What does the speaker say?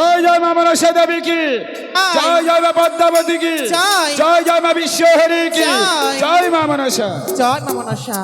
জয় জয় মা মনসা দেবী কি জয়। জয় মা পদ্মাবতী কি জয়। জয় মা বিশ্বহরি কি জয় মা মনসা। জয় মা মনসা।